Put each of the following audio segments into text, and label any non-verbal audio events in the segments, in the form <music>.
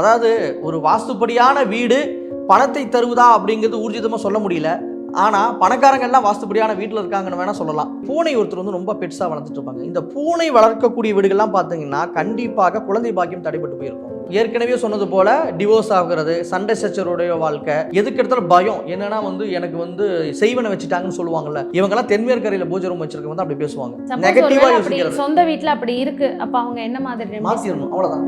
அதாவது ஒரு வாஸ்துப்படியான வீடு பணத்தை தருவதா அப்படிங்கிறது ஊர்ஜிதமாக சொல்ல முடியல. ஆனால் பணக்காரங்க எல்லாம் வாஸ்துப்படியான வீட்டில் இருக்காங்கன்னு வேணால் சொல்லலாம். பூனை ஒருத்தர் வந்து ரொம்ப பெட்ஸாக வளர்த்துட்டு இருப்பாங்க. இந்த பூனை வளர்க்கக்கூடிய வீடுகள்லாம் பார்த்தீங்கன்னா கண்டிப்பாக குழந்தை பாக்கியம் தடைப்பட்டு போயிருக்கும். ஏற்கனவே சொன்னது போல டிவோர்ஸ் ஆகுறது சண்டை சச்சருடைய வாழ்க்கை எதுக்கு எடுத்தாலும் பயம். என்னன்னா வந்து எனக்கு வந்து செய்வனை வச்சுட்டாங்கன்னு சொல்லுவாங்கல்ல இவங்கெல்லாம் தென்மேற்கரையில் பூஜை ரூம் வச்சிருக்க வந்து அப்படி பேசுவாங்க. நெகட்டிவாக சொந்த வீட்ல அப்படி இருக்கு அப்ப அவங்க என்ன மாதிரி மாற்றிடணும் அவ்வளோதான்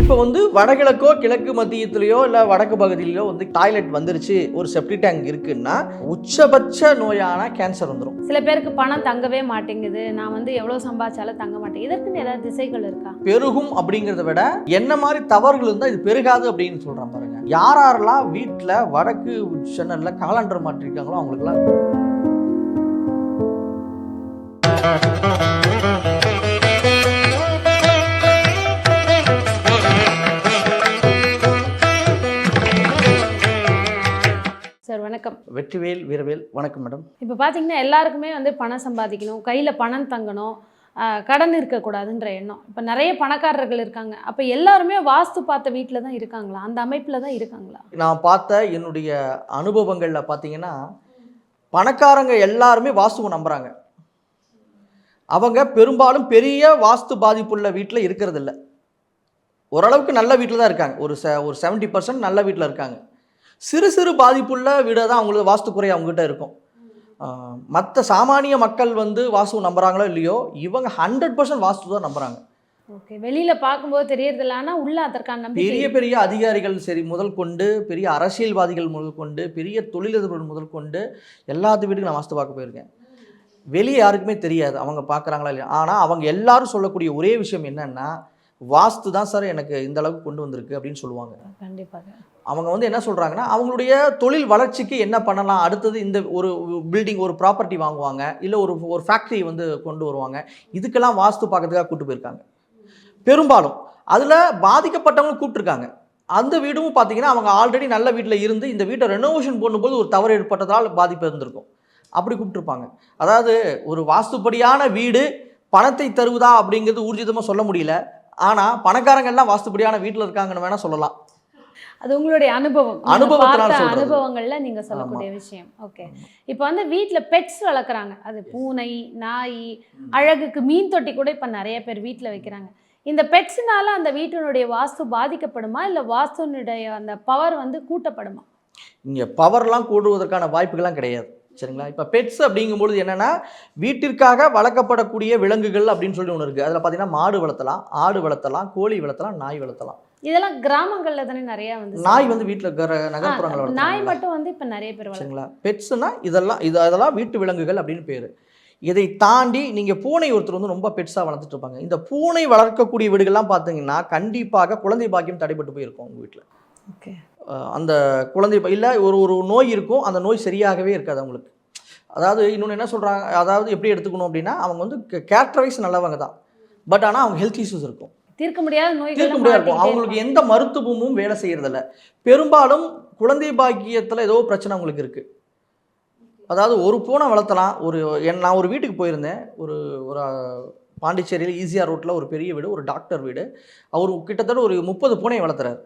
இப்போ வந்து வடகிழக்கோ கிழக்கு மத்தியத்திலேயோ இல்லை வடக்கு பகுதியிலையோ வந்து டாய்லெட் வந்துருச்சு ஒரு செப்டி டேங்க் இருக்குன்னா உச்சபட்ச நோயான கேன்சர் வந்துடும் சில பேருக்கு பணம் தங்கவே மாட்டேங்குது. நான் வந்து எவ்வளவு சம்பாதிச்சாலும் தங்க மாட்டேங்குது இதற்குன்னு ஏதாவது திசைகள் இருக்கா? பெருகும் அப்படிங்கிறத விட என்ன மாதிரி தவறுகள் இருந்தால் இது பெருகாது அப்படின்னு சொல்கிறேன் பாருங்க. யார் யாரெல்லாம் வீட்டில் வடக்கு சென்னலில் காலண்டர் மாட்டிருக்காங்களோ அவங்களுக்குலாம் வணக்கம். வெற்றிவேல் வீரவேல் வணக்கம் மேடம் இப்போ பார்த்தீங்கன்னா எல்லாருக்குமே வந்து பணம் சம்பாதிக்கணும் கையில் பணம் தங்கணும் கடன் இருக்கக்கூடாதுன்ற எண்ணம். இப்போ நிறைய பணக்காரர்கள் இருக்காங்க. அப்போ எல்லாருமே வாஸ்து பார்த்த வீட்டில் தான் இருக்காங்களா? அந்த அமைப்பில் தான் இருக்காங்களா? நான் பார்த்த என்னுடைய அனுபவங்களில் பார்த்தீங்கன்னா பணக்காரங்க எல்லாருமே வாஸ்துவை நம்புகிறாங்க அவங்க பெரும்பாலும் பெரிய வாஸ்து பாதிப்புள்ள வீட்டில் இருக்கிறது இல்ல ஓரளவுக்கு நல்ல வீட்டில் தான் இருக்காங்க. ஒரு செ ஒரு செவன்ட்டி பர்சன்ட் நல்ல வீட்டில் இருக்காங்க. சிறு சிறு பாதிப்புள்ள வீடை தான் அவங்களுக்கு வாஸ்து குறை அவங்ககிட்ட இருக்கும். மற்ற சாமானிய மக்கள் வந்து வாஸ்து நம்புகிறாங்களோ இல்லையோ இவங்க ஹண்ட்ரட் பர்சன்ட் வாஸ்து தான் நம்புகிறாங்க ஓகே வெளியில் பார்க்கும்போது தெரியறதில்ல ஆனால் உள்ள அதற்கான பெரிய பெரிய அதிகாரிகள் சரி முதல் கொண்டு பெரிய அரசியல்வாதிகள் முதல் கொண்டு பெரிய தொழிலதிபர்கள் முதல் கொண்டு எல்லாத்து வீட்டுக்கும் நான் வாஸ்து பார்க்க போயிருக்கேன். வெளியே யாருக்குமே தெரியாது அவங்க பார்க்குறாங்களா இல்லையா. ஆனால் அவங்க எல்லாரும் சொல்லக்கூடிய ஒரே விஷயம் என்னன்னா வாஸ்து தான் சார் எனக்கு இந்த அளவுக்கு கொண்டு வந்திருக்கு அப்படின்னு சொல்லுவாங்க. கண்டிப்பாக. அவங்க வந்து என்ன சொல்கிறாங்கன்னா அவங்களுடைய தொழில் வளர்ச்சிக்கு என்ன பண்ணலாம்? அடுத்தது இந்த ஒரு பில்டிங் ஒரு ப்ராப்பர்ட்டி வாங்குவாங்க இல்லை ஒரு ஒரு ஃபேக்ட்ரி வந்து கொண்டு வருவாங்க. இதுக்கெல்லாம் வாஸ்து பார்க்கறதுக்காக கூப்பிட்டு போயிருக்காங்க. பெரும்பாலும் அதில் பாதிக்கப்பட்டவங்க கூப்பிட்டுருக்காங்க. அந்த வீடும் பார்த்தீங்கன்னா அவங்க ஆல்ரெடி நல்ல வீட்டில் இருந்து இந்த வீட்டை ரெனோவேஷன் பண்ணும்போது ஒரு தவறு ஏற்பட்டதால் பாதிப்பு இருந்திருக்கும். அப்படி கூப்பிட்டுருப்பாங்க. அதாவது ஒரு வாஸ்துப்படியான வீடு பணத்தை தருவதா அப்படிங்கிறது ஊர்ஜிதமாக சொல்ல முடியல. ஆனால் பணக்காரங்கள்லாம் வாஸ்துப்படியான வீட்டில் இருக்காங்கன்னு வேணால் சொல்லலாம். அது உங்களுடைய அனுபவம். அனுபவத்தினால. அனுபவங்கள்ல நீங்க சொல்லக்கூடிய விஷயம். ஓகே இப்போ வந்து வீட்ல பெட்ஸ் வளர்க்குறாங்க. அது பூனை நாய் அழகுக்கு மீன் தொட்டி கூட இப்போ நிறைய பேர் வீட்ல வைக்கிறாங்க. இந்த பெட்ஸ்னால அந்த வீட்டினுடைய வாஸ்து பாதிக்கப்படுமா? இல்ல வாஸ்துனுடைய அந்த பவர் வந்து கூட்டப்படுமா? இங்கே பவர்லாம் கூடுவதற்கான வாய்ப்புகள்லாம் கிடையாது. சரிங்களா? இப்போ பெட்ஸ் அப்படிங்கும்பொழுது என்னென்னா வீட்டிற்காக வளர்க்கப்படக்கூடிய விலங்குகள் அப்படின்னு சொல்லி ஒன்று இருக்குது அதில் பார்த்தீங்கன்னா மாடு வளர்த்தலாம் ஆடு வளர்த்தலாம் கோழி வளர்த்தலாம் நாய் வளர்த்தலாம். இதெல்லாம் கிராமங்கள்ல தானே நிறைய வந்து நாய் வந்து வீட்டில் நகர்ப்புறங்கள் நாய் மட்டும் வந்து இப்ப நிறைய பேர் சரிங்களா? பெட்ஸ்னா இதெல்லாம் இது அதெல்லாம் வீட்டு விலங்குகள் அப்படின்னு பேர். இதை தாண்டி நீங்கள் பூனை ஒருத்தர் வந்து ரொம்ப பெட்ஸாக வளர்த்துட்டு இருப்பாங்க. இந்த பூனை வளர்க்கக்கூடிய வீடுகள்லாம் பார்த்தீங்கன்னா கண்டிப்பாக குழந்தை பாக்கியம் தடைப்பட்டு போயிருக்கும் உங்கள் வீட்டில் ஓகே. அந்த குழந்தை இல்லை ஒரு ஒரு நோய் இருக்கும். அந்த நோய் சரியாகவே இருக்காது அவங்களுக்கு. அதாவது இன்னொன்று என்ன சொல்கிறாங்க அதாவது எப்படி எடுத்துக்கணும் அப்படின்னா அவங்க வந்து கேரக்டரைஸ் நல்லவங்க தான். பட் ஆனால் அவங்க ஹெல்த் இஷ்யூஸ் இருக்கும். தீர்க்க முடியாத தீர்க்க நோய்கள் முடியாது அவங்களுக்கு எந்த மருத்துவமும் வேலை செய்யறதில்ல. பெரும்பாலும் குழந்தை பாக்கியத்தில் ஏதோ பிரச்சனை அவங்களுக்கு இருக்குது அதாவது ஒரு பூனை வளர்த்தலாம். ஒரு என் நான் ஒரு வீட்டுக்கு போயிருந்தேன். ஒரு ஒரு பாண்டிச்சேரியில் ஈஸியாக ரோட்டில் ஒரு பெரிய வீடு ஒரு டாக்டர் வீடு. அவர் கிட்டத்தட்ட ஒரு முப்பது பூனையை வளர்த்துறாரு.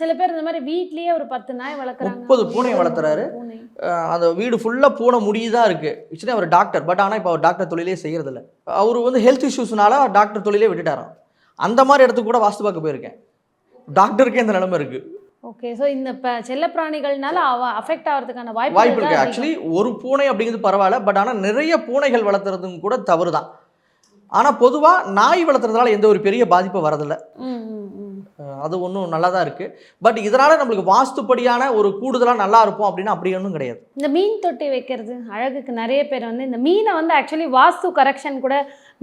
சில பேர் இந்த மாதிரி வீட்லயே ஒரு பத்து நாய் வளர்க்குறாங்க. முப்பது வளர்த்துறாரு. பூனை. அஹ் அந்த வீடு ஃபுல்லாக பூனை முடியுதான் இருக்குது ஆக்சுவலி அவர் டாக்டர். பட் ஆனால் இப்போ அவர் டாக்டர் தொழிலே செய்கிறதில்ல அவர் வந்து ஹெல்த் இஷ்யூஸ்னால டாக்டர் தொழிலே விட்டுட்டாராம். அந்த மாதிரி இடத்துக்கு கூட வாஸ்து பார்க்க போயிருக்கேன். டாக்டருக்கே இந்த நிலைமை இருக்குது ஓகே ஸோ இந்த இப்போ செல்லப்பிராணிகள்னால அவ அஃபெக்ட் ஆகிறதுக்கான வாய்ப்பு வாய்ப்பு இருக்குது ஆக்சுவலி ஒரு பூனை அப்படிங்கிறது பரவாயில்ல பட் ஆனால் நிறைய பூனைகள் வளர்த்துறதும் கூட தவறு தான் ஆனால் பொதுவாக நாய் வளர்த்துறதுனால எந்த ஒரு பெரிய பாதிப்பும் வரதில்லை. அது ஒன்றும் நல்லா தான் இருக்குது பட் இதனால் நம்மளுக்கு வாஸ்துப்படியான ஒரு கூடுதலாக நல்லா இருப்போம் அப்படின்னா அப்படி ஒன்றும் கிடையாது. இந்த மீன் தொட்டி வைக்கிறது அழகுக்கு நிறைய பேர் வந்து இந்த மீனை வந்து ஆக்சுவலி வாஸ்து கரெக்ஷன் கூட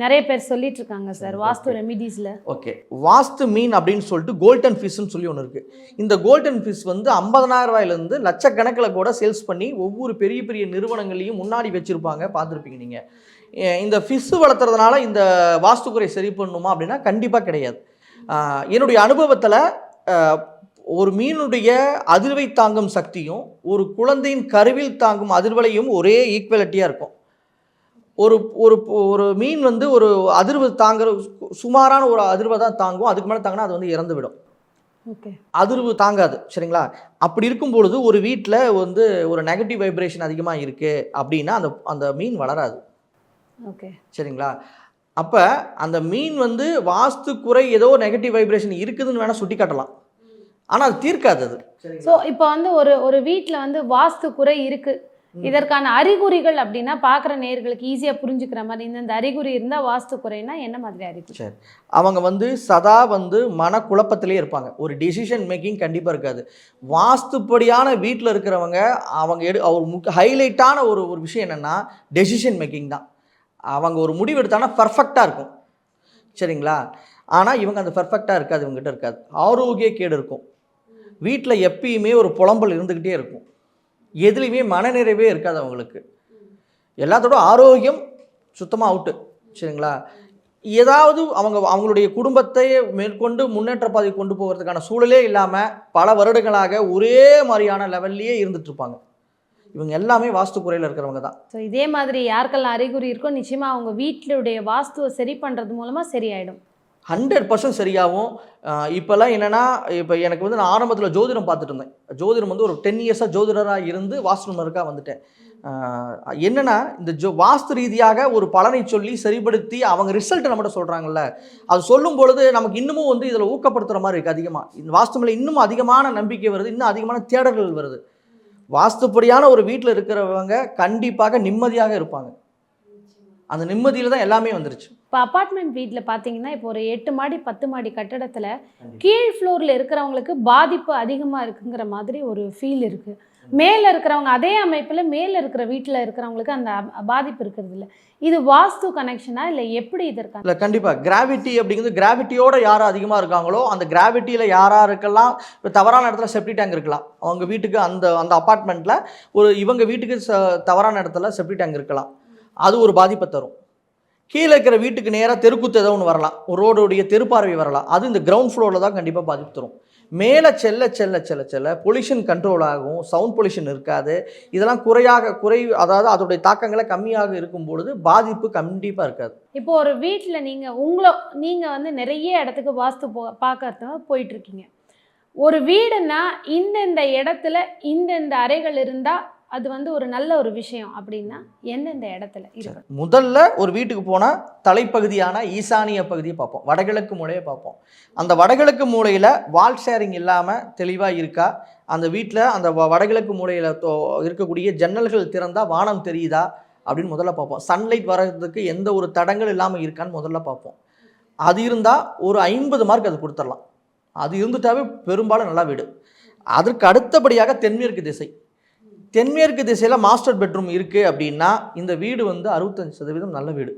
நிறைய பேர் சொல்லிட்டு இருக்காங்க சார் வாஸ்து ரெமிடிஸ்ல ஓகே வாஸ்து மீன் அப்படின்னு சொல்லிட்டு கோல்டன் ஃபிஷ்னு சொல்லி ஒன்று இருக்குது இந்த கோல்டன் ஃபிஷ் வந்து 50000 ரூபாயிலேருந்து லட்சக்கணக்கில் கூட சேல்ஸ் பண்ணி ஒவ்வொரு பெரிய பெரிய நிறுவனங்களையும் முன்னாடி வச்சுருப்பாங்க. பார்த்துருப்பீங்க நீங்கள் இந்த ஃபிஷ் வளர்த்துறதுனால இந்த வாஸ்துக்குறை சரி பண்ணுமா அப்படின்னா கண்டிப்பாக கிடையாது. என்னுடைய அனுபவத்தில் ஒரு மீனுடைய அதிர்வை தாங்கும் சக்தியும் ஒரு குழந்தையின் கருவில் தாங்கும் அதிர்வலையும் ஒரே ஈக்குவலிட்டியாக இருக்கும். ஒரு ஒரு ஒரு மீன் வந்து ஒரு அதிர்வு தாங்குற சுமாரான ஒரு அதிர்வை தான் தாங்கும். அதுக்கு மேலே தாங்கினா அது வந்து இறந்து விடும் ஓகே. அதிர்வு தாங்காது சரிங்களா? அப்படி இருக்கும் பொழுது ஒரு வீட்டில் வந்து ஒரு நெகட்டிவ் வைப்ரேஷன் அதிகமாக இருக்குது அப்படின்னா அந்த அந்த மீன் வளராது. ஓகே. சரிங்களா? அப்போ அந்த மீன் வந்து வாஸ்து குறை ஏதோ நெகட்டிவ் வைப்ரேஷன் இருக்குதுன்னு வேணால் சுட்டி காட்டலாம் ஆனால் அது தீர்க்காது அது. ஸோ இப்போ வந்து ஒரு ஒரு வீட்டில் வந்து வாஸ்து குறை இருக்கு. இதற்கான அறிகுறிகள் அப்படின்னா பார்க்குற நேர்களுக்கு ஈஸியாக புரிஞ்சுக்கிற மாதிரி இந்தந்த அறிகுறி இருந்தால் வாஸ்து குறைனா என்ன மாதிரி அறிகுறி? சரி. அவங்க வந்து சதா வந்து மனக்குழப்பத்திலே இருப்பாங்க. ஒரு டிசிஷன் மேக்கிங் கண்டிப்பாக இருக்காது. வாஸ்துப்படியான வீட்டில் இருக்கிறவங்க அவங்க எடு அவர் முக்கிய ஹைலைட்டான ஒரு ஒரு விஷயம் என்னென்னா டெசிஷன் மேக்கிங் தான். அவங்க ஒரு முடிவு எடுத்தாங்கன்னா பர்ஃபெக்டாக இருக்கும். சரிங்களா? ஆனால் இவங்க அந்த பர்ஃபெக்டாக இருக்காது இவங்ககிட்ட இருக்காது. ஆரோக்கிய கேடு இருக்கும். வீட்டில் எப்பயுமே ஒரு புலம்பல் இருந்துக்கிட்டே இருக்கும். எதுலேயுமே மனநிறைவே இருக்காது அவங்களுக்கு. எல்லாத்தோட ஆரோக்கியம் சுத்தமாக அவுட்டு சரிங்களா? ஏதாவது அவங்க அவங்களுடைய குடும்பத்தை மேற்கொண்டு முன்னேற்ற பாதை கொண்டு போகிறதுக்கான சூழலே இல்லாமல் பல வருடங்களாக ஒரே மாதிரியான லெவல்லையே இருந்துகிட்ருப்பாங்க இவங்க எல்லாமே வாஸ்து குறையில் இருக்கிறவங்க தான். ஸோ இதே மாதிரி யாருக்கெல்லாம் அறிகுறி இருக்கோ நிச்சயமாக அவங்க வீட்டிலுடைய வாஸ்துவை சரி பண்ணுறது மூலமாக சரியாயிடும். ஹண்ட்ரட் பர்சன்ட் சரியாகும் இப்போல்லாம் என்னென்னா இப்போ எனக்கு வந்து நான் ஆரம்பத்தில் ஜோதிடம் பார்த்துட்டு இருந்தேன். ஜோதிடம் வந்து ஒரு டென் இயர்ஸாக ஜோதிடராக இருந்து வாஸ்துமருக்காக வந்துட்டேன். என்னன்னா இந்த ஜோ வாஸ்து ரீதியாக ஒரு பலனை சொல்லி சரிப்படுத்தி அவங்க ரிசல்ட் நம்மகிட்ட சொல்கிறாங்கல்ல அது சொல்லும் பொழுது நமக்கு இன்னமும் வந்து இதில் ஊக்கப்படுத்துகிற மாதிரி இருக்குது அதிகமாக இந்த வாஸ்து மேலே இன்னும் அதிகமான நம்பிக்கை வருது இன்னும் அதிகமான தேடல்கள் வருது. வாஸ்துப்படியான ஒரு வீட்டில் இருக்கிறவங்க கண்டிப்பாக நிம்மதியாக இருப்பாங்க. அந்த நிம்மதியில் தான் எல்லாமே வந்துருச்சு. இப்போ அப்பார்ட்மெண்ட் வீட்டில் பார்த்தீங்கன்னா இப்போ ஒரு எட்டு மாடி பத்து மாடி கட்டடத்தில் கீழ் ஃப்ளோரில் இருக்கிறவங்களுக்கு பாதிப்பு அதிகமாக இருக்குங்கிற மாதிரி ஒரு ஃபீல் இருக்குது மேலே இருக்கிறவங்க அதே அமைப்பில் மேலே இருக்கிற வீட்டில் இருக்கிறவங்களுக்கு அந்த பாதிப்பு இருக்கிறது இல்லை. இது வாஸ்து கனெக்ஷனா இல்லை எப்படி இதற்கான இல்லை கண்டிப்பாக கிராவிட்டி அப்படிங்கிறது கிராவிட்டியோட யார் அதிகமாக இருக்காங்களோ அந்த கிராவிட்டியில் யாராருக்கெல்லாம் இப்போ தவறான இடத்துல செப்டி டேங்க் இருக்கலாம். அவங்க வீட்டுக்கு அந்த அந்த அப்பார்ட்மெண்ட்டில் ஒரு இவங்க வீட்டுக்கு ச தவறான இடத்துல செப்டி டேங்க் இருக்கலாம். அது ஒரு பாதிப்பை தரும். கீழே இருக்கிற வீட்டுக்கு நேராக தெருக்குத்து ஏதோ ஒன்று வரலாம். ரோடுடைய தெருப்பார்வை வரலாம். அது இந்த கிரவுண்ட் ஃப்ளோரில் தான் கண்டிப்பாக பாதிப்பு தரும். மேலே செல்ல செல்ல செல்ல செல்ல பொல்யூஷன் கண்ட்ரோல் ஆகும். சவுண்ட் பொல்யூஷன் இருக்காது. இதெல்லாம் குறையாக குறை அதாவது அதோடைய தாக்கங்களை கம்மியாக இருக்கும் பொழுது பாதிப்பு கண்டிப்பாக இருக்காது. இப்போ ஒரு வீட்டில் நீங்கள் உங்களை நீங்கள் வந்து நிறைய இடத்துக்கு வாஸ்து போ பார்க்கறதுக்கு போயிட்டுருக்கீங்க ஒரு வீடுனா இந்தந்த இடத்துல இந்தந்த அறைகள் இருந்தால் அது வந்து ஒரு நல்ல ஒரு விஷயம் அப்படின்னா எந்தெந்த இடத்துல இருக்கு? முதல்ல ஒரு வீட்டுக்கு போனால் தலைப்பகுதியான ஈசானிய பகுதியை பார்ப்போம். வடகிழக்கு மூலையை பார்ப்போம். அந்த வடகிழக்கு மூலையில் வால் ஷேரிங் இல்லாமல் தெளிவாக இருக்கா? அந்த வீட்டில் அந்த வடகிழக்கு மூலையில் இருக்கக்கூடிய ஜன்னல்கள் திறந்தால் வானம் தெரியுதா? அப்படின்னு முதல்ல பார்ப்போம். சன்லைட் வர்றதுக்கு எந்த ஒரு தடங்கள் இல்லாமல் இருக்கான்னு முதல்ல பார்ப்போம். அது இருந்தால் ஒரு ஐம்பது மார்க் அது கொடுத்துடலாம். அது இருந்துட்டாவே பெரும்பாலும் நல்லா வீடு. அதற்கு அடுத்தபடியாக தென்மேற்கு திசை. தென்மேற்கு திசையில் மாஸ்டர் பெட்ரூம் இருக்குது அப்படின்னா இந்த வீடு வந்து அறுபத்தஞ்சு சதவீதம் நல்ல வீடு.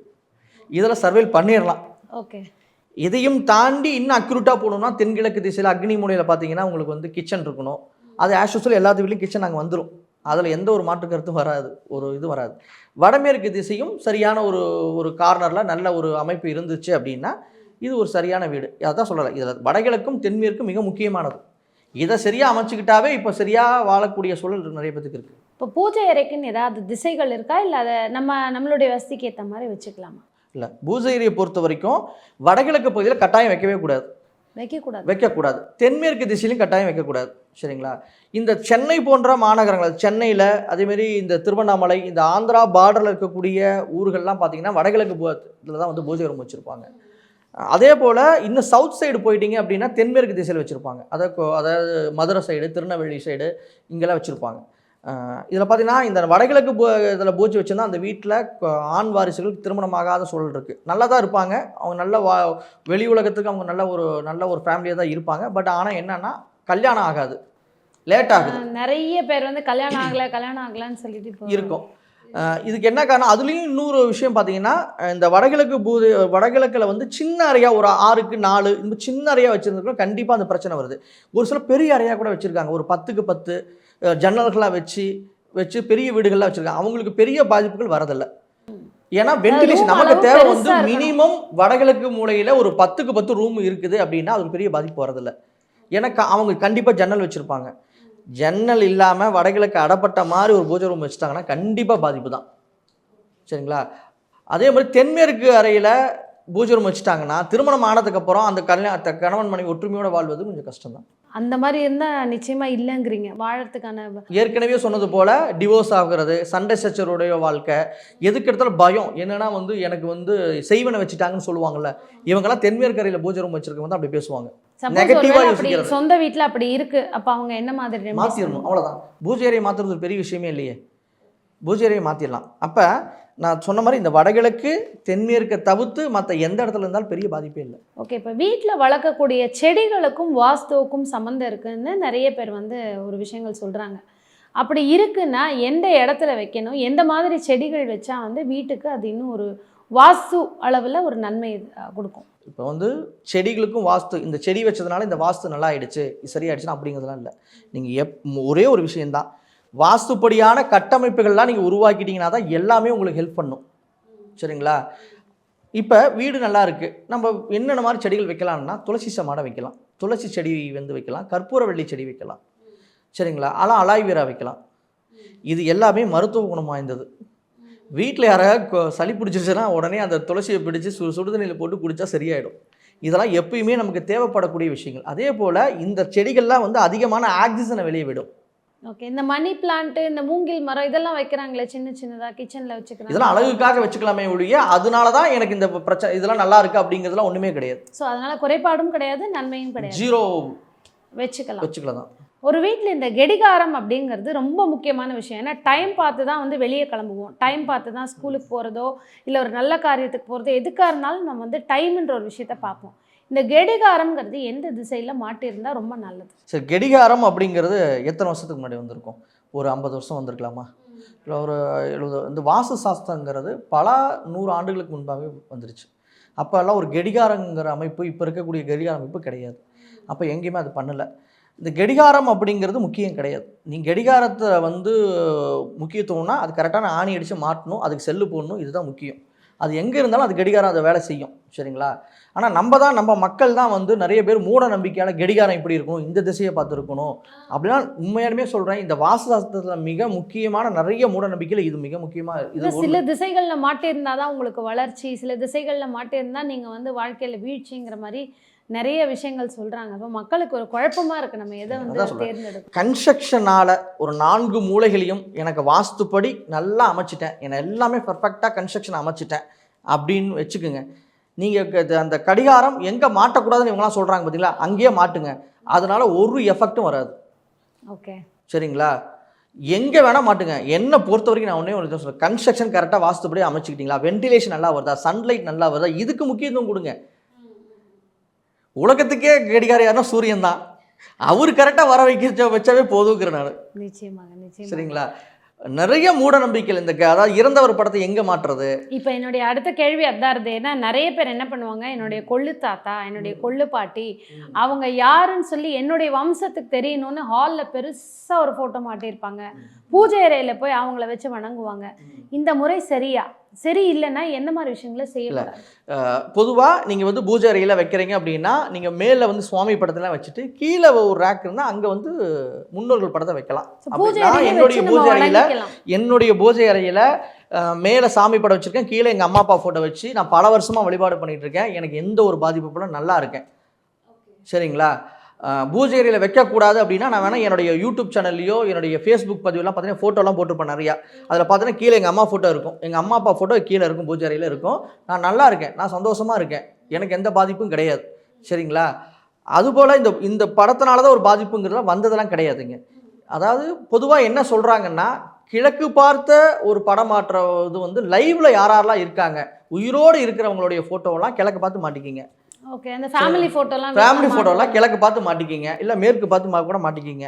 இதில் சர்வேல் பண்ணிடலாம் ஓகே இதையும் தாண்டி இன்னும் அக்யூரேட்டாக போகணும்னா தென்கிழக்கு திசையில் அக்னி மூலையில் பார்த்தீங்கன்னா உங்களுக்கு வந்து கிச்சன் இருக்கணும். அது ஆஸ் யூஸ்வல் எல்லாத்து வீட்லையும் கிச்சன் அங்கே வந்துடும் அதில் எந்த ஒரு மாற்று கருத்தும் வராது. ஒரு இது வராது. வடமேற்கு திசையும் சரியான ஒரு ஒரு கார்னரில் நல்ல ஒரு அமைப்பு இருந்துச்சு அப்படின்னா இது ஒரு சரியான வீடு. அதான் சொல்லலை. இதில் வடகிழக்கும் தென்மேற்கும் மிக முக்கியமானது. இதை சரியாக அமைச்சுக்கிட்டாவே இப்போ சரியாக வாழக்கூடிய சூழல் நிறைய பேத்துக்கு இருக்குது இப்போ பூஜை அறைக்குன்னு ஏதாவது திசைகள் இருக்கா? இல்லை அதை நம்ம நம்மளுடைய வசதிக்கு ஏற்ற மாதிரி வச்சுக்கலாமா? இல்லை பூஜையை பொறுத்த வரைக்கும் வடகிழக்கு பகுதியில் கட்டாயம் வைக்கவே கூடாது. வைக்கக்கூடாது. வைக்கக்கூடாது. தென்மேற்கு திசையிலும் கட்டாயம் வைக்கக்கூடாது. சரிங்களா? இந்த சென்னை போன்ற மாநகரங்கள் சென்னையில் அதேமாரி இந்த திருவண்ணாமலை இந்த ஆந்திரா பார்டரில் இருக்கக்கூடிய ஊர்கள்லாம் பார்த்தீங்கன்னா வடகிழக்கு இதில் தான் வந்து பூஜை ரூம் வச்சுருப்பாங்க அதே போல் இன்னும் சவுத் சைடு போயிட்டீங்க அப்படின்னா தென்மேற்கு திசையில் வச்சுருப்பாங்க. அதை அதாவது மதுரை சைடு திருநெல்வேலி சைடு இங்கெல்லாம் வச்சுருப்பாங்க. இதில் பார்த்தீங்கன்னா இந்த வடகிழக்கு பூ இதில் பூஜை வச்சுருந்தா அந்த வீட்டில் ஆண் வாரிசுகளுக்கு திருமணமாகாத சூழல் இருக்குது நல்லா தான் இருப்பாங்க. அவங்க நல்ல வா வெளி உலகத்துக்கு அவங்க நல்ல ஒரு நல்ல ஒரு ஃபேமிலியாக தான் இருப்பாங்க. பட் ஆனால் என்னன்னா கல்யாணம் ஆகாது. லேட் ஆகுது. நிறைய பேர் வந்து கல்யாணம் ஆகல கல்யாணம் ஆகலன்னு சொல்லிட்டு இருக்கும். இதுக்கு என்ன காரணம்? அதுலேயும் இன்னொரு விஷயம் பார்த்தீங்கன்னா இந்த வடகிழக்கு பூ வடகிழக்கில் வந்து சின்ன அறையா ஒரு ஆறுக்கு நாலு இந்த சின்ன அறையா வச்சுருந்துருக்கோம் கண்டிப்பாக அந்த பிரச்சனை வருது. ஒரு சில பெரிய அறையா கூட வச்சுருக்காங்க. ஒரு பத்துக்கு பத்து ஜன்னல்களாக வச்சு வச்சு பெரிய வீடுகள்லாம் வச்சுருக்காங்க. அவங்களுக்கு பெரிய பாதிப்புகள் வரதில்லை. ஏன்னா வென்டிலேஷன் room நமக்கு தேவை வந்து. மினிமம் வடகிழக்கு மூலையில் ஒரு பத்துக்கு பத்து ரூம் இருக்குது அப்படின்னா அதுக்கு பெரிய பாதிப்பு வரதில்ல. ஏன்னா அவங்க கண்டிப்பாக ஜன்னல் வச்சுருப்பாங்க. ஜன்னல் இல்லாமல் வடகிழக்கு அடப்பட்ட மாதிரி ஒரு பூஜை ரூம் வச்சுட்டாங்கன்னா கண்டிப்பாக பாதிப்பு தான். சரிங்களா? அதே மாதிரி தென்மேற்கு அறையில் பூஜை ரூம் வச்சுட்டாங்கன்னா திருமணம் ஆனதுக்கப்புறம் அந்த கல்யாண கணவன் மனைவி ஒற்றுமையோடு வாழ்வது கொஞ்சம் கஷ்டம்தான். அந்த மாதிரி இருந்தா நிச்சயமா இல்லைங்கிறீங்க. வாழறதுக்கான ஏற்கனவே சொன்னது போல டிவோர்ஸ் ஆகுறது சண்டை சச்சருடைய வாழ்க்கை எதுக்கு எடுத்தாலும் பயம். என்னன்னா வந்து எனக்கு வந்து செய்வனை வச்சுட்டாங்கன்னு சொல்லுவாங்கல்ல இவங்கெல்லாம் தென்மேற்கு அறையில் பூஜை ரூம் வச்சிருக்கவங்க வந்து அப்படி பேசுவாங்க. சொந்த வீட்ல அப்படி இருக்கு அப்ப அவங்க என்ன மாதிரி மாற்றிடணும் அவ்வளோதான் பூஜை அறையை மாற்றுறது ஒரு பெரிய விஷயமே இல்லையே. பூஜை அறையை மாற்றிடலாம் அப்போ நான் சொன்ன மாதிரி இந்த வடகிழக்கு தென்மேற்கை தவிர்த்து மற்ற எந்த இடத்துல இருந்தாலும் பெரிய பாதிப்பே இல்லை. ஓகே இப்போ வீட்டில் வளர்க்கக்கூடிய செடிகளுக்கும் வாஸ்துவுக்கும் சம்மந்தம் இருக்குன்னு நிறைய பேர் வந்து ஒரு விஷயங்கள் சொல்கிறாங்க அப்படி இருக்குன்னா எந்த இடத்துல வைக்கணும்? எந்த மாதிரி செடிகள் வச்சா வந்து வீட்டுக்கு அது இன்னும் ஒரு வாஸ்து அளவில் ஒரு நன்மை கொடுக்கும்? இப்போ வந்து செடிகளுக்கும் வாஸ்து இந்த செடி வச்சதுனால இந்த வாஸ்து நல்லா ஆயிடுச்சு இது சரியாயிடுச்சுன்னா அப்படிங்கிறதுலாம் இல்லை. நீங்கள் எப் ஒரே ஒரு விஷயம்தான். வாஸ்துப்படியான கட்டமைப்புகள்லாம் நீங்கள் உருவாக்கிட்டீங்கன்னா தான் எல்லாமே உங்களுக்கு ஹெல்ப் பண்ணும். சரிங்களா? இப்போ வீடு நல்லா இருக்குது நம்ம என்னென்ன மாதிரி செடிகள் வைக்கலாம்னா துளசி சமாடை வைக்கலாம். துளசி செடி வந்து வைக்கலாம். கற்பூரவள்ளி செடி வைக்கலாம். சரிங்களா? அலா அலாய்வீரா வைக்கலாம். இது எல்லாமே மருத்துவ குணம் வாய்ந்தது. வீட்டில் யாராவது சளி பிடிச்சிருச்சுன்னா உடனே அந்த துளசியை பிடிச்சி சு சுடுதண்ணியில் போட்டு குடித்தா சரியாயிடும். இதெல்லாம் எப்பயுமே நமக்கு தேவைப்படக்கூடிய விஷயங்கள். அதே போல் இந்த செடிகள்லாம் வந்து அதிகமான ஆக்சிஜனை வெளியே விடும். ஓகே இந்த மணி பிளான்ட் இந்த மூங்கில் மரம் இதெல்லாம் வைக்கிறாங்களே சின்ன சின்னதாக கிச்சனில் வச்சுக்கிறாங்க. இதெல்லாம் அழகுக்காக வச்சுக்கலாமே ஒழிய அதனால தான் எனக்கு இந்த பிரச்சனை இதெல்லாம் நல்லா இருக்கு அப்படிங்கிறதுலாம் ஒன்றுமே கிடையாது. ஸோ அதனால குறைபாடும் கிடையாது நன்மையும் கிடையாது. ஜீரோ வச்சுக்கலாம். வச்சுக்கலாம் தான் ஒரு வீட்டில் இந்த கெடிகாரம் அப்படிங்கிறது ரொம்ப முக்கியமான விஷயம். ஏன்னா டைம் பார்த்து தான் வந்து வெளியே கிளம்புவோம். டைம் பார்த்து தான் ஸ்கூலுக்கு போகிறதோ இல்லை ஒரு நல்ல காரியத்துக்கு போகிறதோ எதுக்காக இருந்தாலும் நம்ம வந்து டைம்ன்ற ஒரு விஷயத்த பார்ப்போம். இந்த கெடிகாரம்ங்கிறது எந்த திசையில் மாட்டியிருந்தால் ரொம்ப நல்லது. சரி கெடிகாரம் அப்படிங்கிறது எத்தனை வருஷத்துக்கு முன்னாடி வந்திருக்கும்? ஒரு ஐம்பது வருஷம் வந்திருக்கலாமா? இல்லை ஒரு எழுபது இந்த வாசு சாஸ்திரங்கிறது பல நூறு ஆண்டுகளுக்கு முன்பாகவே வந்துருச்சு. அப்போல்லாம் ஒரு கெடிகாரங்கிற அமைப்பு இப்போ இருக்கக்கூடிய கெடிகார அமைப்பு கிடையாது. அப்போ எங்கேயுமே அது பண்ணலை. இந்த கெடிகாரம் அப்படிங்கிறது முக்கியம் கிடையாது. நீங்கள் கெடிகாரத்தை வந்து முக்கியத்துவம்னா அது கரெக்டான ஆணி அடித்து மாட்டணும் அதுக்கு செல்லு போடணும் இதுதான் முக்கியம். அது எங்கே இருந்தாலும் அது கெடிகாரம் அதை வேலை செய்யும் சரிங்களா? ஆனால் நம்ம தான் நம்ம மக்கள் தான் வந்து நிறைய பேர் மூட நம்பிக்கையால் கெடிகாரம் இப்படி இருக்கணும் இந்த திசையை பார்த்து இருக்கணும் அப்படின்னா உண்மையாலுமே சொல்கிறேன் இந்த வாஸ்து சாஸ்திரத்தில் மிக முக்கியமான நிறைய மூட நம்பிக்கையில் இது மிக முக்கியமாக இது சில திசைகளில் மாட்டியிருந்தா தான் உங்களுக்கு வளர்ச்சி சில திசைகளில் மாட்டியிருந்தா நீங்கள் வந்து வாழ்க்கையில் வீழ்ச்சிங்கிற மாதிரி நிறைய விஷயங்கள் சொல்கிறாங்க அப்போ மக்களுக்கு ஒரு குழப்பமா இருக்குது நம்ம எதை வந்து. தேர்ந்தெடுக்கணும்? கன்ஸ்ட்ரக்ஷனால் ஒரு நான்கு மூலைகளையும் எனக்கு வாஸ்துப்படி நல்லா அமைச்சிட்டேன். என்னை எல்லாமே பர்ஃபெக்டாக கன்ஸ்ட்ரக்ஷன் அமைச்சிட்டேன். அப்படின்னு வச்சுக்கோங்க. நீங்கள் அந்த கடிகாரம் எங்கே மாட்டக்கூடாதுன்னு இவங்கலாம் சொல்கிறாங்க பார்த்தீங்களா அங்கேயே மாட்டுங்க. அதனால ஒரு எஃபெக்ட்டும் வராது. ஓகே சரிங்களா? எங்கே வேணால் மாட்டுங்க. என்னை பொறுத்த வரைக்கும் நான் ஒன்றே ஒன்று சொல்கிறேன் கன்ஸ்ட்ரக்ஷன் கரெக்டாக வாஸ்துப்படி அமைச்சிக்கிட்டீங்களா? வென்டிலேஷன் நல்லா வருதா? சன்லைட் நல்லா வருதா? இதுக்கு முக்கியத்துவம் கொடுங்க. உலகத்துக்கே கடிகாரம் யாருன்னா சூரியன் தான். அவர் கரெக்டாக வர வைக்க வச்சாவே போதுங்கிற நான். நிச்சயமாக சரிங்களா? நிறைய மூட நம்பிக்கைகள் இந்த அதாவது இறந்தவர் படத்தை எங்கே மாட்டுறது இப்போ என்னுடைய அடுத்த கேள்வி அதான் இருந்தது ஏன்னா நிறைய பேர் என்ன பண்ணுவாங்க? என்னுடைய கொள்ளு தாத்தா என்னுடைய கொள்ளு பாட்டி அவங்க யாருன்னு சொல்லி என்னுடைய வம்சத்துக்கு தெரியணும்னு ஹாலில் பெருசாக ஒரு ஃபோட்டோ மாட்டியிருப்பாங்க. பூஜை அறையில் போய் அவங்கள வச்சு வணங்குவாங்க. இந்த முறை சரியா? சரி இல்லைன்னா எந்த மாதிரி விஷயங்களை செய்யக்கூடாது? பொதுவாக நீங்கள் வந்து பூஜை அறையில் வைக்கிறீங்க அப்படின்னா நீங்கள் மேலே வந்து சுவாமி படத்தெல்லாம் வச்சுட்டு கீழே ஒரு ரேக் இருந்தால் அங்கே வந்து முன்னோர்கள் படத்தை வைக்கலாம். என்னுடைய பூஜை அறையில் என்னுடைய பூஜை அறையில் மேலே சாமி படம் வச்சுருக்கேன் கீழே எங்கள் அம்மா அப்பா ஃபோட்டோ வச்சு நான் பல வருஷமாக வழிபாடு பண்ணிட்டு இருக்கேன். எனக்கு எந்த ஒரு பாதிப்பு கூட நல்லா இருக்கேன். சரிங்களா? அஹ், பூஜை வைக்கக்கூடாது அப்படின்னா நான் வேணால் என்னுடைய யூடியூப் சேனல்லையோ என்னுடைய ஃபேஸ்புக் பதிவுலாம் பார்த்தீங்கன்னா ஃபோட்டோலாம் போட்டிருப்பேன் நிறையா. அதில் பார்த்தீங்கன்னா கீழே எங்கள் அம்மா ஃபோட்டோ இருக்கும். எங்கள் அம்மா அப்பா ஃபோட்டோ கீழே இருக்கும் பூஜை இருக்கும். நான் நல்லா இருக்கேன். நான் சந்தோஷமாக இருக்கேன். எனக்கு எந்த பாதிப்பும் கிடையாது. சரிங்களா? அதுபோல் இந்த இந்த படத்தினால தான் ஒரு பாதிப்புங்கிறதுலாம் வந்ததெல்லாம் கிடையாதுங்க. அதாவது பொதுவாக என்ன சொல்கிறாங்கன்னா கிழக்கு பார்த்த ஒரு படம் மாற்றுறது வந்து லைவில் யாரெல்லாம் இருக்காங்க உயிரோடு இருக்கிறவங்களுடைய ஃபோட்டோவெல்லாம் கிழக்கு பார்த்து மாட்டிக்கிங்க. ஓகே அந்த ஃபேமிலி ஃபோட்டோலாம் ஃபேமிலி ஃபோட்டோலாம் கிழக்கு பார்த்து மாட்டிக்கிங்க இல்லை மேற்கு பார்த்து கூட மாட்டிக்கிங்க.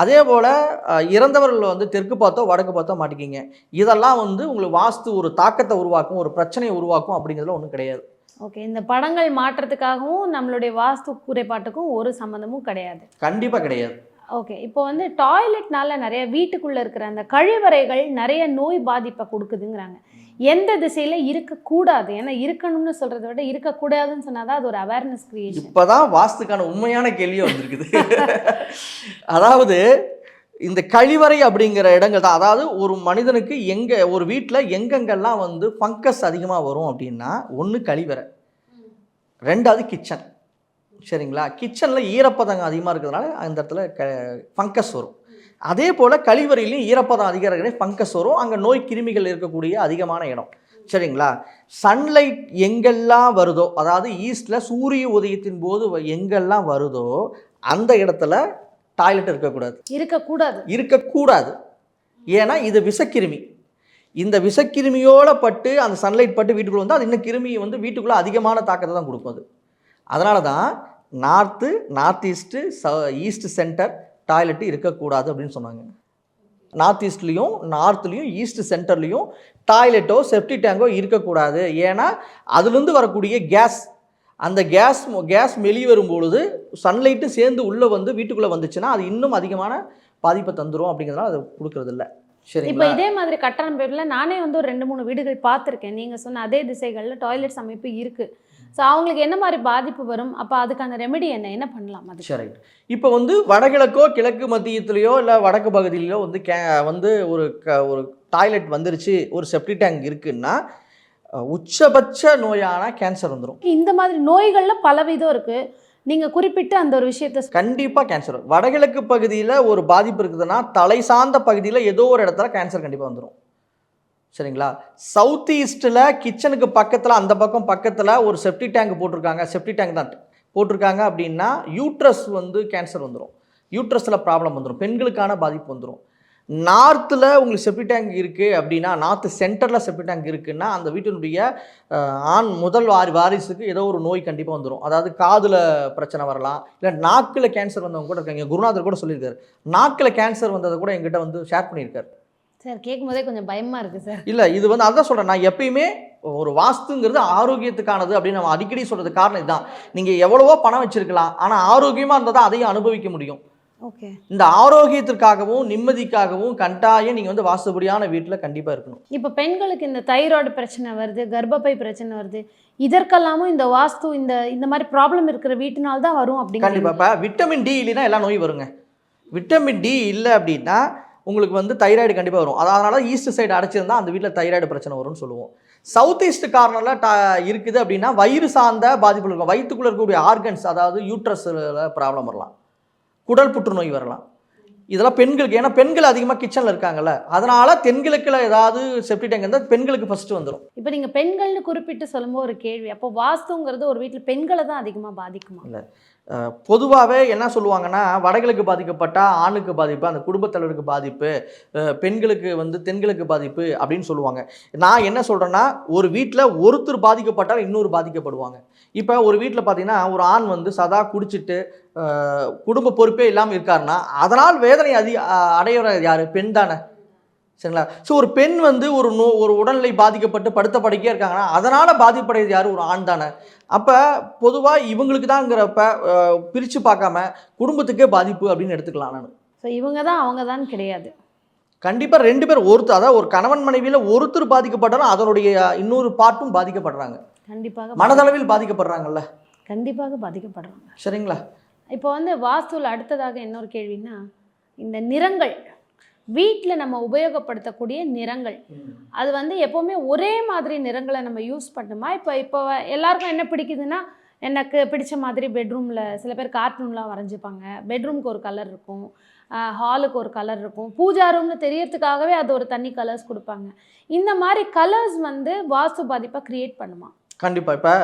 அதே போல் இறந்தவர்கள் வந்து தெற்கு பார்த்தோ வடக்கு பார்த்தோ மாட்டிக்கிங்க. இதெல்லாம் வந்து உங்களுக்கு வாஸ்து ஒரு தாக்கத்தை உருவாக்கும் ஒரு பிரச்சனையை உருவாக்கும் அப்படிங்கிறதுல ஒன்றும் கிடையாது. ஓகே இந்த படங்கள் மாற்றத்துக்காகவும் நம்மளுடைய வாஸ்து குறைபாட்டுக்கும் ஒரு சம்மந்தமும் கிடையாது. கண்டிப்பாக கிடையாது. ஓகே இப்போ வந்து டாய்லெட்னால நிறைய வீட்டுக்குள்ள இருக்கிற அந்த கழிவறைகள் நிறைய நோய் பாதிப்பை கொடுக்குதுங்கிறாங்க. எந்த திசையில இருக்கக்கூடாது. ஏன்னா இருக்கணும்னு சொல்றதை விட இருக்கக்கூடாதுன்னு சொன்னாதான் அது ஒரு அவேர்னஸ் கிரியேஷன் இப்போதான் வாஸ்துக்கான உண்மையான கேள்வியும் வந்திருக்குது. அதாவது இந்த கழிவறை அப்படிங்கிற இடங்கள் தான். அதாவது ஒரு மனிதனுக்கு எங்கே ஒரு வீட்டில் எங்கெங்கெல்லாம் வந்து ஃபங்கஸ் அதிகமாக வரும் அப்படின்னா ஒன்று கழிவறை. ரெண்டாவது கிச்சன் சரிங்களா? கிச்சனில் ஈரப்பதங்க அதிகமாக இருக்கிறதுனால அந்த இடத்துல க ஃபங்கஸ் வரும். அதே போல் கழிவறையிலையும் ஈரப்பதம் அதிகம் இருக்கிற ஃபங்கஸ் வரும். அங்கே நோய் கிருமிகள் இருக்கக்கூடிய அதிகமான இடம். சரிங்களா? சன்லைட் எங்கெல்லாம் வருதோ அதாவது ஈஸ்டில் சூரிய உதயத்தின் போது எங்கெல்லாம் வருதோ அந்த இடத்துல டாய்லெட் இருக்கக்கூடாது. இருக்கக்கூடாது. இருக்கக்கூடாது. ஏன்னா இது விஷக்கிருமி. இந்த விஷக்கிருமியோட பட்டு அந்த சன்லைட் பட்டு வீட்டுக்குள்ள வந்து அது இன்னும் கிருமி வந்து வீட்டுக்குள்ளே அதிகமான தாக்கத்தை தான் கொடுக்கும் அது. அதனால தான் நார்த்து நார்த் ஈஸ்ட்டு ச ஈஸ்ட் சென்டர் டாய்லெட்டு இருக்கக்கூடாது அப்படின்னு சொன்னாங்க. நார்த் ஈஸ்ட்லேயும் நார்த்லேயும் ஈஸ்ட் சென்டர்லேயும் டாய்லெட்டோ செப்டி டேங்கோ இருக்கக்கூடாது. ஏன்னா அதுலேருந்து வரக்கூடிய கேஸ் அந்த கேஸ் கேஸ் வெளியே வரும் பொழுது சன்லைட்டு சேர்ந்து உள்ளே வந்து வீட்டுக்குள்ளே வந்துச்சுன்னா அது இன்னும் அதிகமான பாதிப்பை தந்துரும் அப்படிங்கிறதுனால அதை கொடுக்குறதில்ல. சரி இப்போ இதே மாதிரி கட்டணம் பேரில் நானே வந்து ஒரு ரெண்டு மூணு வீடுகள் பார்த்துருக்கேன். நீங்கள் சொன்ன அதே திசைகளில் டாய்லெட்ஸ் அமைப்பு இருக்குது ஸோ அவங்களுக்கு என்ன மாதிரி பாதிப்பு வரும்? அப்போ அதுக்கான ரெமெடி என்ன? என்ன பண்ணலாம் அதுக்கு? சரி இப்போ வந்து வடகிழக்கோ கிழக்கு மத்தியத்திலேயோ இல்லை வடக்கு பகுதியிலையோ வந்து கே வந்து ஒரு க ஒரு டாய்லெட் வந்துருச்சு ஒரு செப்டி டேங்க் இருக்குன்னா உச்சபட்ச நோயான கேன்சர் வந்துடும் இந்த மாதிரி நோய்கள்ல பலவிதம் இருக்கு. நீங்க குறிப்பிட்டு அந்த ஒரு விஷயத்த கண்டிப்பாக கேன்சர் வடகிழக்கு பகுதியில் ஒரு பாதிப்பு இருக்குதுன்னா தலை சார்ந்த பகுதியில் ஏதோ ஒரு இடத்துல கேன்சர் கண்டிப்பாக வந்துடும் சரிங்களா? சவுத் ஈஸ்ட்டில் கிச்சனுக்கு பக்கத்தில் அந்த பக்கம் பக்கத்தில் ஒரு செப்டி டேங்க் போட்டிருக்காங்க. செப்டி டேங்க் தான் போட்டிருக்காங்க அப்படின்னா யூட்ரஸ் வந்து கேன்சர் வந்துடும் யூட்ரஸில் ப்ராப்ளம் வந்துடும் பெண்களுக்கான பாதிப்பு வந்துடும் நார்த்தில் உங்களுக்கு செப்டி டேங்க் இருக்குது அப்படின்னா நார்த்து சென்டரில் செப்டி டேங்க் இருக்குன்னா அந்த வீட்டினுடைய ஆண் முதல் வாரி வாரிசுக்கு ஏதோ ஒரு நோய் கண்டிப்பாக வந்துடும் அதாவது காதில் பிரச்சனை வரலாம். இல்லை நாக்கில் கேன்சர் வந்தவங்க கூட இருக்காங்க. குருநாதர் கூட சொல்லியிருக்காரு. நாக்கில் கேன்சர் வந்ததை கூட எங்கிட்ட வந்து ஷேர் பண்ணியிருக்காரு. சார் கேட்கும் போதே கொஞ்சம் பயமா இருக்கு சார். இல்லை இது வந்து அதான் சொல்கிறேன் நான் எப்பயுமே ஒரு வாஸ்துங்கிறது ஆரோக்கியத்துக்கானது அப்படின்னு நம்ம அடிக்கடி சொல்கிறது காரணம் இதுதான். நீங்கள் எவ்வளவோ பணம் வச்சுருக்கலாம் ஆனால் ஆரோக்கியமாக இருந்தால் தான் அதையும் அனுபவிக்க முடியும். ஓகே. இந்த ஆரோக்கியத்திற்காகவும் நிம்மதிக்காகவும் கட்டாயம் நீங்கள் வந்து வாஸ்துபடியான வீட்டில் கண்டிப்பாக இருக்கணும். இப்போ பெண்களுக்கு இந்த தைராய்டு பிரச்சனை வருது கர்ப்பப்பை பிரச்சனை வருது. இதற்கெல்லாமும் இந்த வாஸ்து இந்த இந்த மாதிரி ப்ராப்ளம் இருக்கிற வீட்டுனால தான் வரும் அப்படிங்கிற கண்டிப்பாக இப்போ விட்டமின் டி இல்லைன்னா எல்லா நோயும் வருங்க. விட்டமின் டி இல்லை அப்படின்னா உங்களுக்கு வந்து தைராய்டு கண்டிப்பாக வரும். அதனால ஈஸ்ட் சைடு அடைச்சிருந்தா அந்த வீட்டில் தைராய்டு பிரச்சனை வரும்னு சொல்லுவோம். சவுத் ஈஸ்ட் கார்னரில் டா இருக்குது அப்படின்னா வயிறு சார்ந்த பாதிப்புகள் இருக்கும். வயிற்றுக்குள்ளே இருக்கக்கூடிய ஆர்கன்ஸ் அதாவது யூட்ரஸில் ப்ராப்ளம் வரலாம். குடல் புற்றுநோய் வரலாம். இதெல்லாம் பெண்களுக்கு ஏன்னா பெண்கள் அதிகமாக கிச்சனில் இருக்காங்கல்ல. அதனால தென்கிழக்கில் ஏதாவது செப்டி டேங்க் இருந்தால் பெண்களுக்கு ஃபஸ்ட்டு வந்துடும் இப்போ நீங்க பெண்கள்னு குறிப்பிட்டு சொல்லும்போது ஒரு கேள்வி. அப்போ வாஸ்துங்கிறது ஒரு வீட்டில் பெண்களை தான் அதிகமா பாதிக்குமா? பொதுவாகவே என்ன சொல்லுவாங்கன்னா வடகிழக்கு பாதிக்கப்பட்டால் ஆணுக்கு பாதிப்பு அந்த குடும்பத்தலைவருக்கு பாதிப்பு பெண்களுக்கு வந்து தென்கிழக்கு பாதிப்பு அப்படின்னு சொல்லுவாங்க. நான் என்ன சொல்கிறேன்னா ஒரு வீட்டில் ஒருத்தர் பாதிக்கப்பட்டால் இன்னொரு பாதிக்கப்படுவாங்க. இப்போ ஒரு வீட்டில் பார்த்தீங்கன்னா ஒரு ஆண் வந்து சதா குடிச்சிட்டு குடும்ப பொறுப்பே இல்லாமல் இருக்காருன்னா அதனால் வேதனை அதி அடையிற யார்? பெண் தானே. சரிங்களா? ஸோ ஒரு பெண் வந்து ஒரு நோ ஒரு உடல்நிலை பாதிக்கப்பட்டு படுத்த படுக்கையாக இருக்காங்கன்னா அதனால் பாதிப்படைகிறது யார்? ஒரு ஆண் தானே. அப்போ பொதுவாக இவங்களுக்கு தாங்கிறப்ப பிரித்து பார்க்காம குடும்பத்துக்கே பாதிப்பு அப்படின்னு எடுத்துக்கலாம் நான். ஸோ இவங்க தான் அவங்க தான் கிடையாது. கண்டிப்பாக ரெண்டு பேர் ஒருத்தர் அதாவது ஒரு கணவன் மனைவியில் ஒருத்தர் பாதிக்கப்பட்டாலும் அதனுடைய இன்னொரு பார்ட்டும் பாதிக்கப்படுறாங்க. கண்டிப்பாக மனதளவில் பாதிக்கப்படுறாங்கல்ல. கண்டிப்பாக பாதிக்கப்படுறாங்க. சரிங்களா? இப்போ வந்து வாஸ்துவில் அடுத்ததாக இன்னொரு கேள்வின்னா இந்த நிறங்கள் வீட்டில் நம்ம உபயோகப்படுத்தக்கூடிய நிறங்கள். அது வந்து எப்போவுமே ஒரே மாதிரி நிறங்களை நம்ம யூஸ் பண்ணுமா? இப்போ இப்போ எல்லாருக்கும் என்ன பிடிக்குதுன்னா எனக்கு பிடிச்ச மாதிரி பெட்ரூமில் சில பேர் கார்ட்டூன்லாம் வரைஞ்சிப்பாங்க. பெட்ரூம்க்கு ஒரு கலர் இருக்கும். ஹாலுக்கு ஒரு கலர் இருக்கும். பூஜா ரூம்னு தெரியறதுக்காகவே அது ஒரு தனி கலர்ஸ் கொடுப்பாங்க. இந்த மாதிரி கலர்ஸ் வந்து வாஸ்து பாதிப்பை க்ரியேட் பண்ணுமா? கண்டிப்பாக இப்போ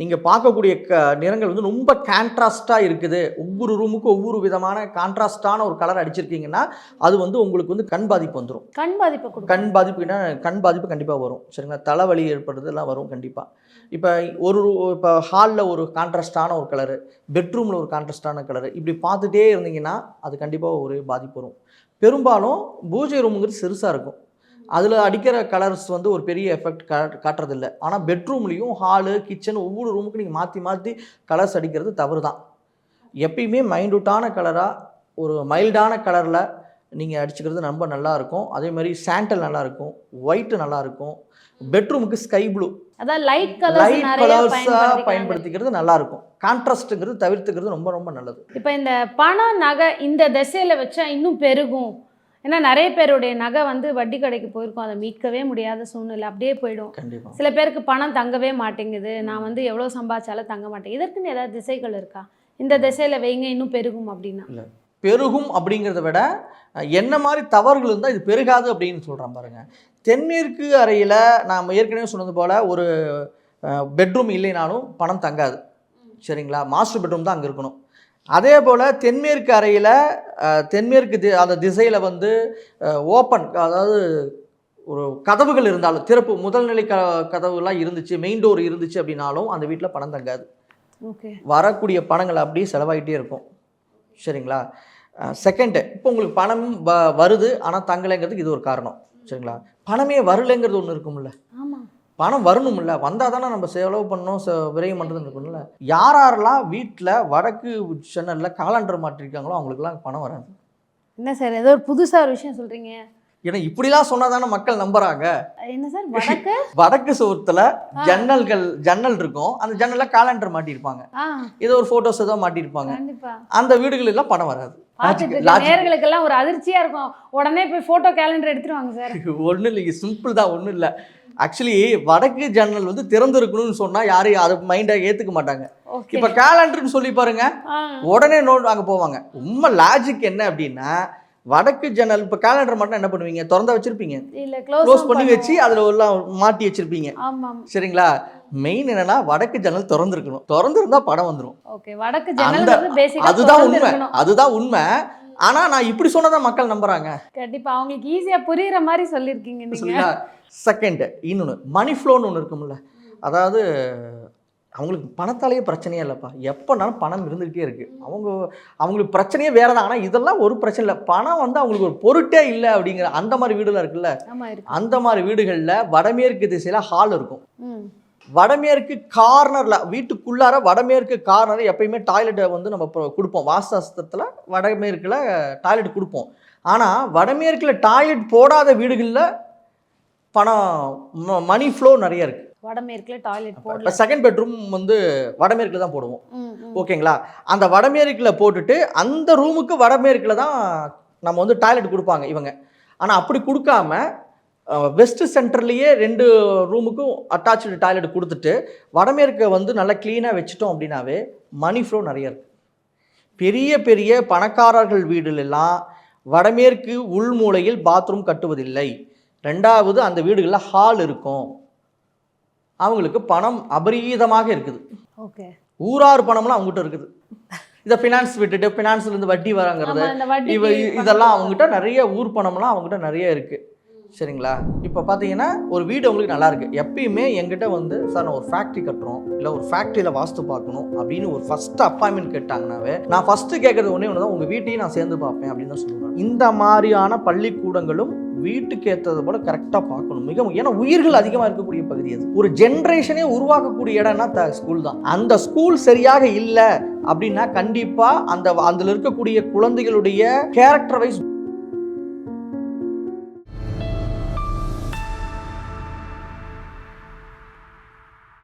நீங்கள் பார்க்கக்கூடிய க நிறங்கள் வந்து ரொம்ப கான்ட்ராஸ்டாக இருக்குது. ஒவ்வொரு ரூமுக்கும் ஒவ்வொரு விதமான கான்ட்ராஸ்டான ஒரு கலர் அடிச்சிருக்கீங்கன்னா அது வந்து உங்களுக்கு வந்து கண் பாதிப்பு வந்துடும் கண் பாதிப்பை கண் பாதிப்புனா கண் பாதிப்பு கண்டிப்பாக வரும். சரிங்களா? தலைவலி ஏற்படுறதுலாம் வரும் கண்டிப்பாக இப்போ ஒரு இப்போ ஹாலில் ஒரு கான்ட்ராஸ்டான ஒரு கலரு பெட்ரூமில் ஒரு கான்ட்ராஸ்டான கலரு இப்படி பார்த்துட்டே இருந்தீங்கன்னா அது கண்டிப்பாக ஒரு பாதிப்பு வரும். பெரும்பாலும் பூஜை ரூமுங்கிறது சிறுசாக இருக்கும். அதில் அடிக்கிற கலர்ஸ் வந்து ஒரு பெரிய எஃபெக்ட் காட்டுறதில்ல. ஆனால் பெட்ரூம்லேயும் ஹாலு கிச்சன் ஒவ்வொரு ரூமுக்கும் நீங்கள் மாற்றி மாற்றி கலர்ஸ் அடிக்கிறது தவறு தான் எப்பயுமே மைண்டூட்டான கலராக ஒரு மைல்டான கலரில் நீங்கள் அடிச்சுக்கிறது ரொம்ப நல்லா இருக்கும். அதே மாதிரி சாண்டல் நல்லா இருக்கும். ஒயிட்டு நல்லா இருக்கும். பெட்ரூமுக்கு ஸ்கை ப்ளூ அதான் லைட் லைட் கலர்ஸாக பயன்படுத்திக்கிறது நல்லா இருக்கும். கான்ட்ராஸ்ட்டுங்கிறது தவிர்த்துக்கிறது ரொம்ப ரொம்ப நல்லது. இப்போ இந்த பணம் நகை இந்த திசையில வச்சா இன்னும் பெருகும். ஏன்னா நிறைய பேருடைய நகை வந்து வட்டி கடைக்கு போயிருக்கும். அதை மீட்கவே முடியாத சூழ்நிலை. அப்படியே போயிடும். சில பேருக்கு பணம் தங்கவே மாட்டேங்குது. நான் வந்து எவ்வளோ சம்பாதிச்சாலும் தங்க மாட்டேன் இதற்குன்னு ஏதாவது திசைகள் இருக்கா? இந்த திசையில வைங்க இன்னும் பெருகும் அப்படின்னா. பெருகும் அப்படிங்கிறத விட என்ன மாதிரி தவறுகள் இருந்தால் இது பெருகாது அப்படின்னு சொல்கிறேன் பாருங்க. தென்மேற்கு அறையில் நாம் ஏற்கனவே சொன்னது போல் ஒரு பெட்ரூம் இல்லைனாலும் பணம் தங்காது. சரிங்களா? மாஸ்டர் பெட்ரூம் தான் அங்கே இருக்கணும். அதே போல் தென்மேற்கு அறையில் தென்மேற்கு தி அந்த திசையில் வந்து ஓப்பன் அதாவது ஒரு கதவுகள் இருந்தாலும் திறப்பு முதல்நிலை க கதவுலாம் இருந்துச்சு மெயின் டோர் இருந்துச்சு அப்படின்னாலும் அந்த வீட்டில் பணம் தங்காது. ஓகே. வரக்கூடிய பணங்கள் அப்படியே செலவாயிட்டே இருக்கும். சரிங்களா? செகண்டு இப்போ உங்களுக்கு பணம் வ வருது ஆனால் தங்கலைங்கிறதுக்கு இது ஒரு காரணம். சரிங்களா? பணமே வரலைங்கிறது ஒன்று இருக்கும்ல. பணம் வரணும்ல வந்தால் தானே நம்ம செலவு பண்ணணும் விரயம் பண்ணுறதுன்னு இருக்கும்ல. யார் யாரெல்லாம் வீட்டில் வடக்கு சென்னலில் காலண்டர் மாட்டிருக்காங்களோ அவங்களுக்குலாம் பணம் வராது. என்ன சார் ஏதோ ஒரு புதுசா ஒரு விஷயம் சொல்றீங்க? ஏன்னா இப்படிலாம் சொன்னால் தானே மக்கள் நம்புறாங்க. என்ன சார் வடக்கு? <laughs> வடக்கு சுவத்துல ஜன்னல்கள் ஜன்னல் இருக்கும். அந்த ஜன்னலில் காலண்டர் மாட்டியிருப்பாங்க. ஏதோ ஒரு ஃபோட்டோஸ் ஏதோ மாட்டியிருப்பாங்க. கண்டிப்பா. அந்த வீடுகள் எல்லாம் பணம் வராது. logic. நேர்களுக்கெல்லாம் ஒரு அதிர்ச்சியா இருக்கும். உடனே போய் போட்டோ கேலண்டர் எடுத்துட்டு வாங்க சார். <laughs> ஒன்றும் இல்லைங்க சிம்பிள் தான் ஒன்றும் இல்லை. ஆக்சுவலி வடக்கு ஜன்னல் வந்து திறந்திருக்கணும்னு சொன்னால் யாரும் அதை மைண்டை ஏற்றுக்க மாட்டாங்க. இப்போ கேலண்டர்னு சொல்லி பாருங்க. உடனே நோட் அங்கே போவாங்க. உண்மை லாஜிக் என்ன அப்படின்னா வடக்கு ஜன்னல் இப்போ கேலண்டர் மட்டும் என்ன பண்ணுவீங்க? திறந்தா வச்சிருப்பீங்க. க்ளோஸ் பண்ணி வச்சு அதில் எல்லாம் மாட்டி வச்சிருப்பீங்க. சரிங்களா? மெயின் என்னன்னா வடக்கு ஜன்னல் திறந்திருக்கணும். திறந்திருந்தா படம் வந்துடும் அதுதான் உண்மை. அதுதான் உண்மை. ஆனா நான் இப்படி சொன்னதான் மக்கள் நம்புறாங்க. கண்டிப்பா அவங்களுக்கு ஈஸியா புரியுற மாதிரி சொல்லிருக்கீங்க நீங்க. சரிங்களா செகண்ட் இன்னொன்று மணி ஃப்ளோன்னு ஒன்று இருக்கும்ல. அதாவது அவங்களுக்கு பணத்தாலேயே பிரச்சனையே இல்லைப்பா. எப்போனாலும் பணம் இருந்துக்கிட்டே இருக்குது அவங்க அவங்களுக்கு பிரச்சனையே வேற தான். ஆனால் இதெல்லாம் ஒரு பிரச்சனை இல்லை. பணம் வந்து அவங்களுக்கு ஒரு பொருட்டே இல்லை அப்படிங்கிற அந்த மாதிரி வீடுலாம் இருக்குல்ல. அந்த மாதிரி வீடுகளில் வடமேற்கு திசையில் ஹால் இருக்கும். வடமேற்கு கார்னரில் வீட்டுக்குள்ளார வடமேற்கு கார்னர் எப்பயுமே டாய்லெட்டை வந்து நம்ம கொடுப்போம். வாஸ்தாஸ்திரத்தில் வடமேற்கில் டாய்லெட் கொடுப்போம். ஆனால் வடமேற்கில் டாய்லெட் போடாத வீடுகளில் பணம் மணி ஃப்ளோ நிறைய இருக்குது வடமேற்குல டாய்லெட் போடல. செகண்ட் பெட்ரூம் வந்து வடமேற்கில் தான் போடுவோம். ஓகேங்களா? அந்த வடமேற்கில் போட்டுட்டு அந்த ரூமுக்கு வடமேற்கில் தான் நம்ம வந்து டாய்லெட் கொடுப்பாங்க இவங்க. ஆனால் அப்படி கொடுக்காம வெஸ்ட் சென்டர்லேயே ரெண்டு ரூமுக்கும் அட்டாச்சு டாய்லெட் கொடுத்துட்டு வடமேற்கை வந்து நல்லா க்ளீனாக வச்சுட்டோம் அப்படின்னாவே மணி ஃப்ளோ நிறைய இருக்கு. பெரிய பெரிய பணக்காரர்கள் வீடுலெல்லாம் வடமேற்கு உள்மூலையில் பாத்ரூம் கட்டுவதில்லை. ரெண்டாவது அந்த வீடுகளில் ஹால் இருக்கும். அவங்களுக்கு பணம் அபரீதமாக இருக்குது. ஓகே. ஊரார் பணம்லாம் அவங்ககிட்ட இருக்குது. இதை ஃபினான்ஸ் விட்டுட்டு ஃபினான்ஸ்ல இருந்து வட்டி வராங்கிறது இவ இதெல்லாம் அவங்ககிட்ட நிறைய ஊர் பணம்லாம் அவங்ககிட்ட நிறைய இருக்கு. சரிங்களா? இப்போ பார்த்தீங்கன்னா ஒரு வீடு உங்களுக்கு நல்லாயிருக்கு எப்பயுமே எங்கிட்ட வந்து சார் நான் ஒரு ஃபேக்ட்ரி கட்டுறோம். இல்லை ஒரு ஃபேக்ட்ரியில் வாஸ்து பார்க்கணும். அப்படின்னு ஒரு ஃபஸ்ட் அப்பாயின்மெண்ட் கேட்டாங்கனாவே நான் ஃபஸ்ட்டு கேட்குறது ஒன்றே ஒன்று தான் உங்கள் வீட்டையும் நான் சேர்ந்து பார்ப்பேன் அப்படின்னு தான் சொல்லுவேன். இந்த மாதிரியான பள்ளிக்கூடங்களும் வீட்டுக்கு ஏற்றது போல கரெக்டாக பார்க்கணும். மிக ஏன்னா உயிர்கள் அதிகமாக இருக்கக்கூடிய பகுதி அது. ஒரு ஜென்ரேஷனே உருவாக்கக்கூடிய இடம்னா ஸ்கூல் தான். அந்த ஸ்கூல் சரியாக இல்லை அப்படின்னா கண்டிப்பாக அந்த அதில் இருக்கக்கூடிய குழந்தைகளுடைய கேரக்டர் வைஸ்